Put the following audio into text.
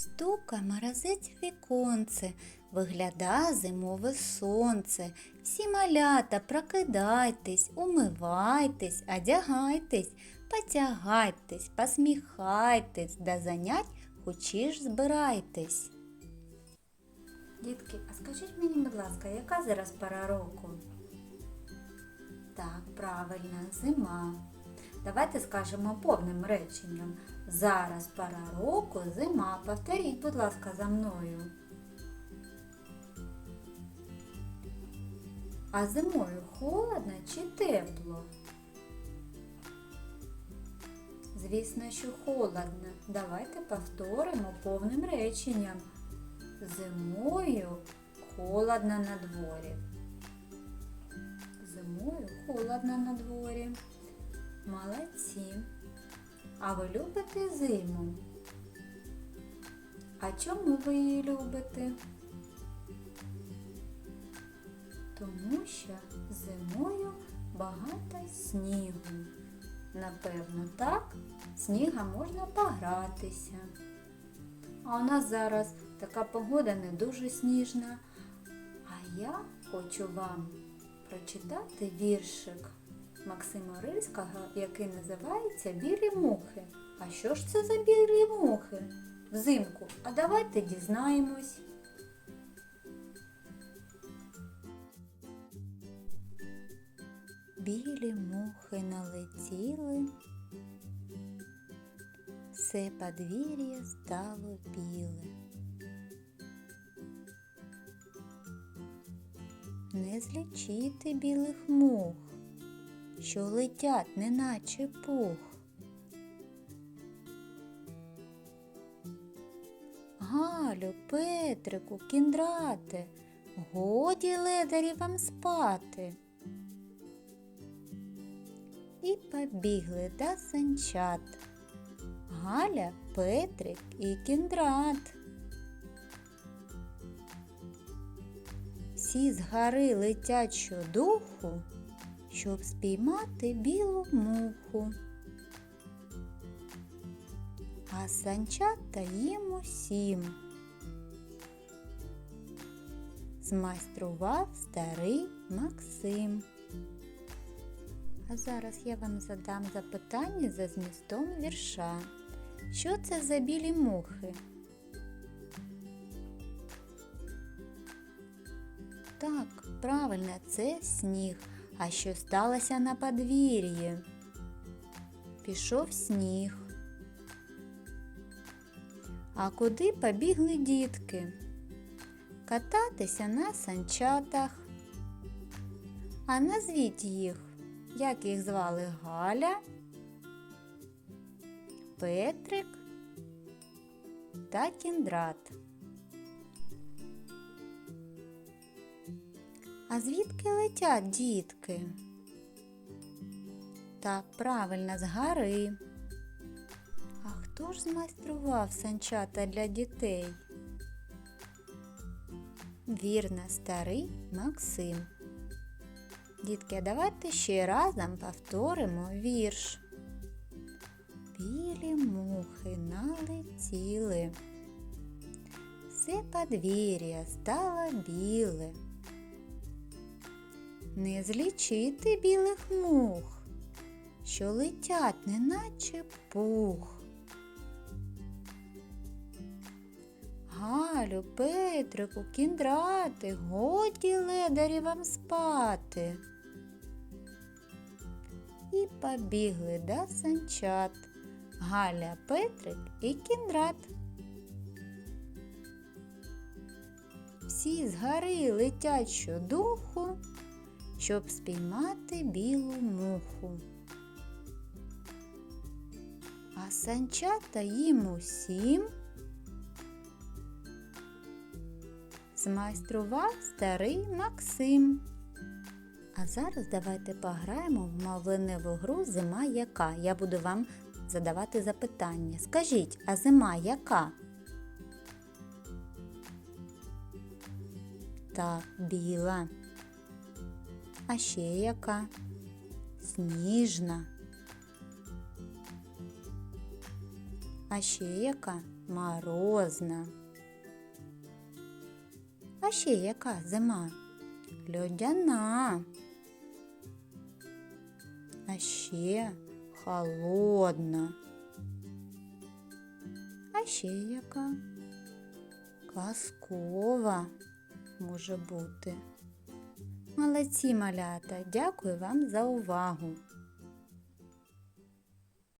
Стука морозець віконце, вигляда зимове сонце. Всі малята, прокидайтесь, умивайтесь, одягайтесь, потягайтесь, посміхайтесь, до занять хочеш збирайтесь. Дітки, а скажіть мені, будь ласка, яка зараз пора року? Так, правильно, зима. Давайте скажемо повним реченням. Зараз пора року, зима. Повторіть, будь ласка, за мною. А зимою холодно чи тепло? Звісно, що холодно. Давайте повторимо повним реченням. Зимою холодно на дворі. Зимою холодно на дворі. Молодці. А ви любите зиму? А чому ви її любите? Тому що зимою багато снігу. Напевно, так, сніга можна погратися. А у нас зараз така погода не дуже сніжна. А я хочу вам прочитати віршик Максима Рильського, який називається Білі мухи. А що ж це за білі мухи? Взимку. А давайте дізнаємось. Білі мухи налетіли, все подвір'я стало біле. Не злічити білих мух, що летять, неначе пух. Галю, Петрику, кіндрате, годі ледарі вам спати. І побігли до санчат. Галя, Петрик і кіндрат. Всі з гори летять щодуху, щоб спіймати білу муху. А санчата їм усім. Змайстрував старий Максим. А зараз я вам задам запитання за змістом вірша. Що це за білі мухи? Так, правильно, це сніг. А що сталося на подвір'ї? Пішов сніг. А куди побігли дітки? Кататися на санчатах. А назвіть їх, як їх звали Галя, Петрик та Кіндрат. А звідки летять дітки? Так, правильно, з гори. А хто ж змайстрував санчата для дітей? Вірно, старий Максим. Дітки, а давайте ще разом повторимо вірш. Білі мухи налетіли. Все подвір'я стало біле. Не злічити білих мух, що летять, неначе пух. Галю, Петрику, кіндрати, годі ледарі вам спати. І побігли до санчат Галя, Петрик і кіндрат. Всі з гори летять щодуху, щоб спіймати білу муху. А санчата їм усім змайстрував старий Максим. А зараз давайте пограємо в мовленеву гру Зима яка. Я буду вам задавати запитання. Скажіть, а зима яка? Так, біла. А ще яка? Сніжна. А ще яка? морозна. А ще яка зима? Льодяна. А ще холодна. А ще яка? Казкова може бути. Молодці малята, дякую вам за увагу.